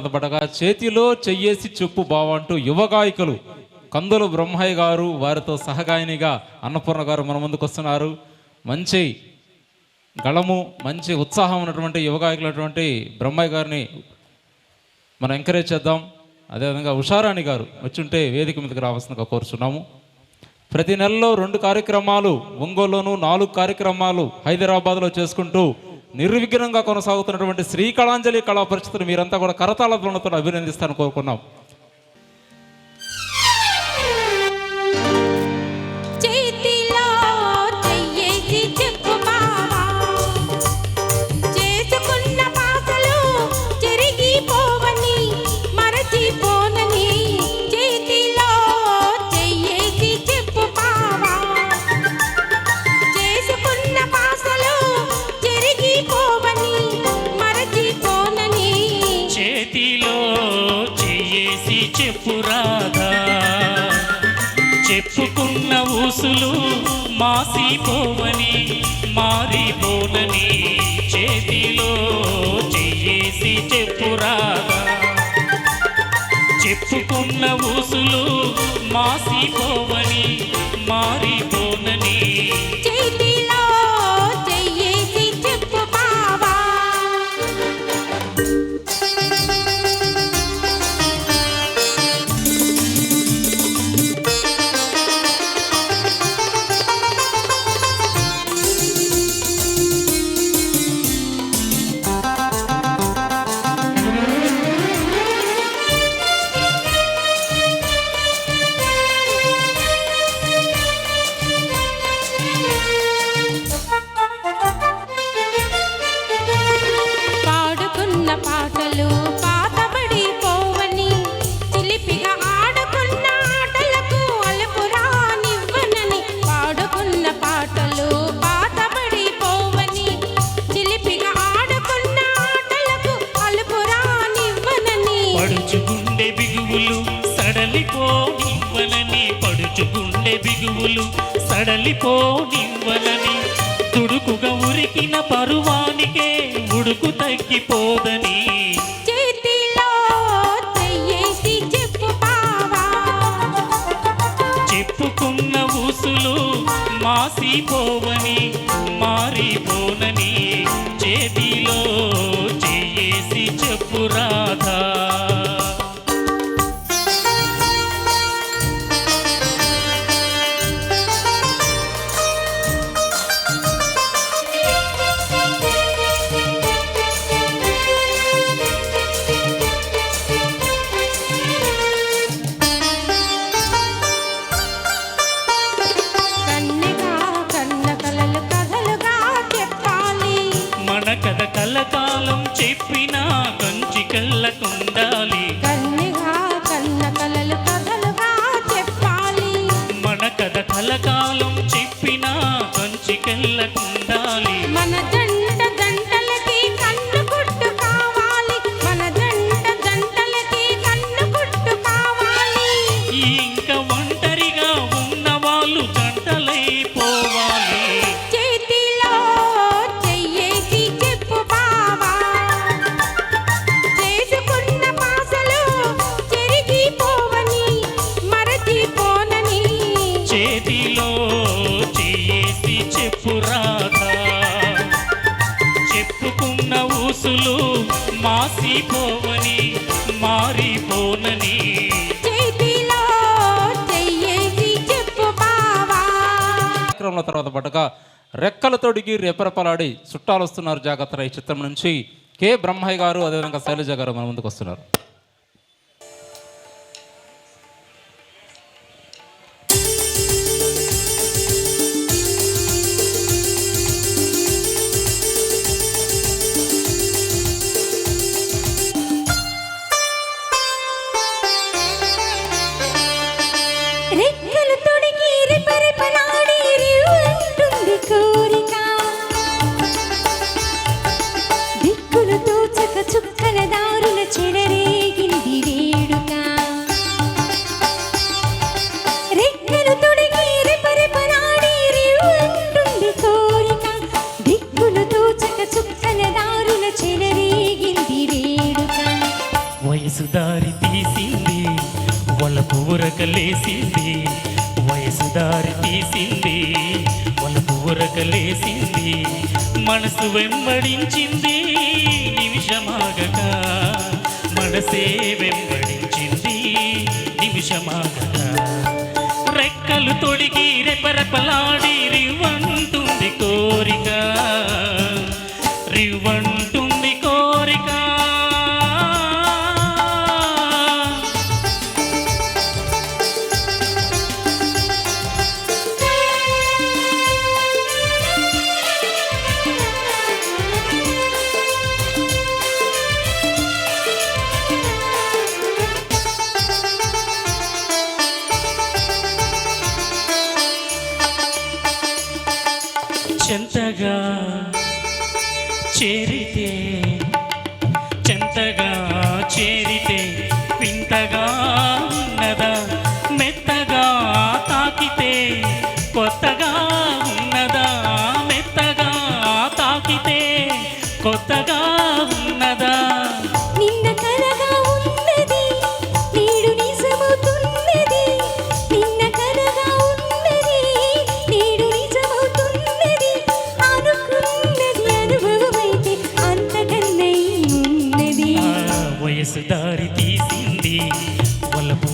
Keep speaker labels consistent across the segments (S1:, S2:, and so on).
S1: పడగా చేతిలో చెయ్యేసి చెప్పు బావ అంటూ కందులు బ్రహ్మయ్య గారు వారితో సహగాయనిగా అన్నపూర్ణ గారు మన ముందుకు వస్తున్నారు. మంచి గళము మంచి ఉత్సాహం ఉన్నటువంటి యువగాయకులటువంటి బ్రహ్మయ్య గారిని మనం ఎంకరేజ్ చేద్దాం. అదేవిధంగా ఉషారాణి గారు వచ్చుంటే వేదిక మీదకి రావాల్సిందిగా కోరుచున్నాము. ప్రతి నెలలో రెండు కార్యక్రమాలు ఒంగోలులోను నాలుగు కార్యక్రమాలు హైదరాబాద్లో చేసుకుంటూ నిర్విఘ్నంగా కొనసాగుతున్నటువంటి శ్రీకళాంజలి కళా పరిస్థితులు మీరంతా కూడా కరతాళ ధ్వనులతో అభినందిస్తారని కోరుకున్నాం.
S2: మాసిపోవని మారిపోనని చేతిలో చెయ్యేసి చెప్పురా చెప్పుకున్న ఊసులు మాసిపోవని మారిపో సడలిపోనివ్వనని తుడుకుగా ఉరికిన పరువానికే ఉడుకు తగ్గిపోదని.
S1: కార్యక్రమాల తర్వాత పడగా రెక్కలు తొడిగి రెపరెపలాడి చుట్టాలు వస్తున్నారు జాగ్రత్త ఈ చిత్రం నుంచి. కె. బ్రహ్మయ్య గారు అదేవిధంగా శైలజ గారు మన ముందుకు వస్తున్నారు.
S2: ఉరకలేసింది వయసు దారి తీసింది వలపు ఉరకలేసింది మనసు వెంబడించింది నిమిషమాగక. మనసే వెంబడించింది నిమిషమాగక. రెక్కలు తొడిగి రెపరెపలాడి రివ్వంటుంది కోరిక. రివ్వండి చేరగా చేరి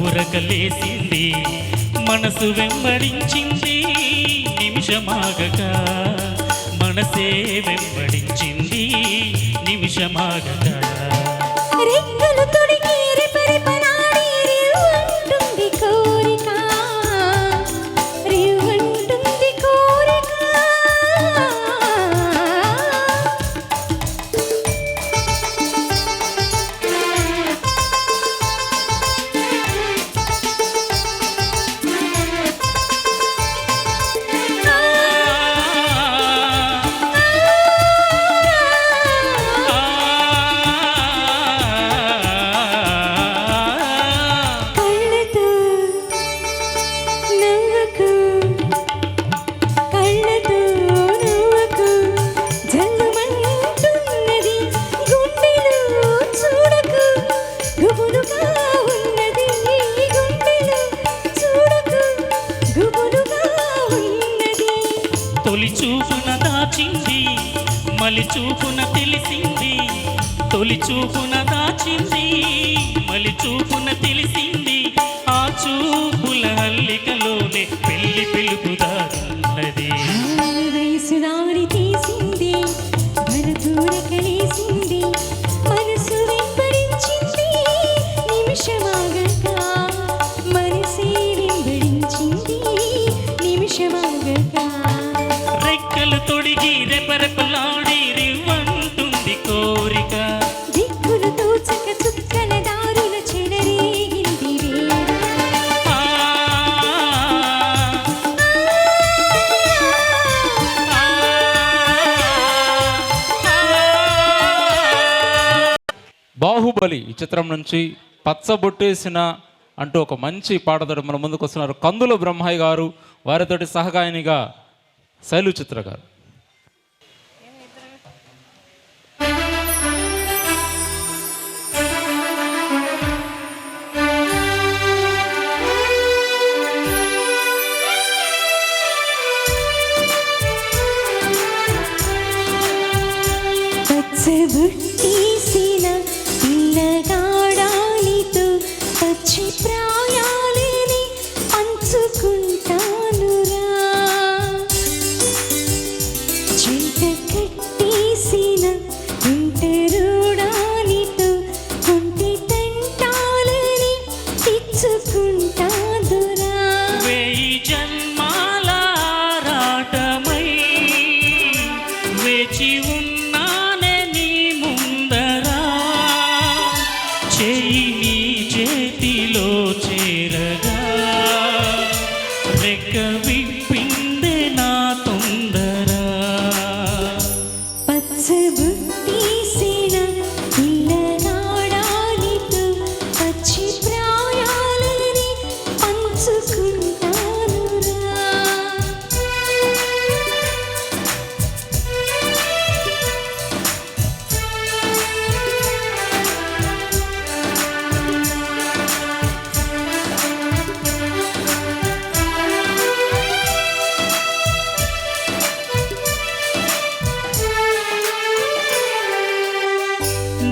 S2: ఊరకలేసింది. మనసు వెంబడించింది. నిమిషమాగక మనసే వెంబడించింది. నిమిషమాగక.
S3: రెక్కలు తొడిగి
S1: చూపునకు చిత్రం నుంచి పచ్చబొట్టేసిన అంటూ ఒక మంచి పాటతోటి మన ముందుకు వస్తున్నారు. కందుల బ్రహ్మయ్య గారు వారితోటి సహగాయనిగా శైలు చిత్ర గారు.
S2: noite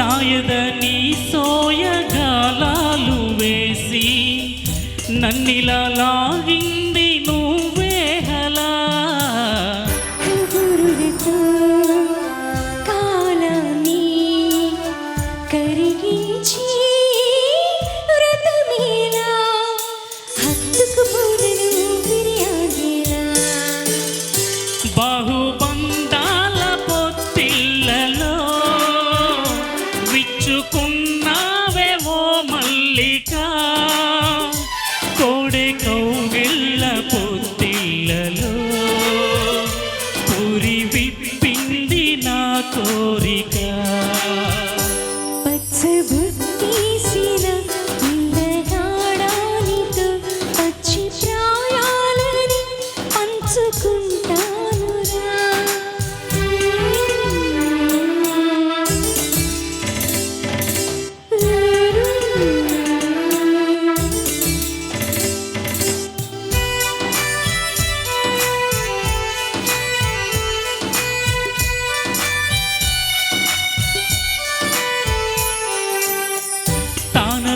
S2: నాయద నీ
S3: సోయగాలాలు వేసి
S2: నన్నిలా లాగింది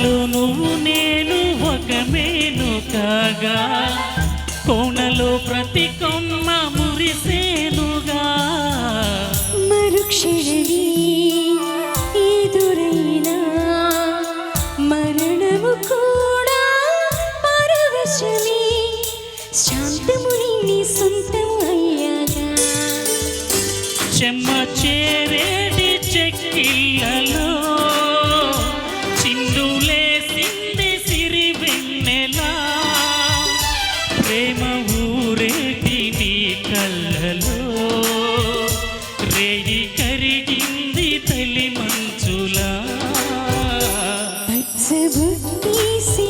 S2: తానలో నువ్వు నేను ఒక మేను కాగా కోనలో ప్రతి కొమ్మ మురిసేనుగా.
S3: ఎదురైనా మరణము కూడా పరవశమే. శాంతముని నీ సొంతం అయ్యాగా.
S2: చెమ్మ చేరేటి చెక్కిళ్ళలో
S3: పచ్చబుట్టేసిన పిల్లగాడానితో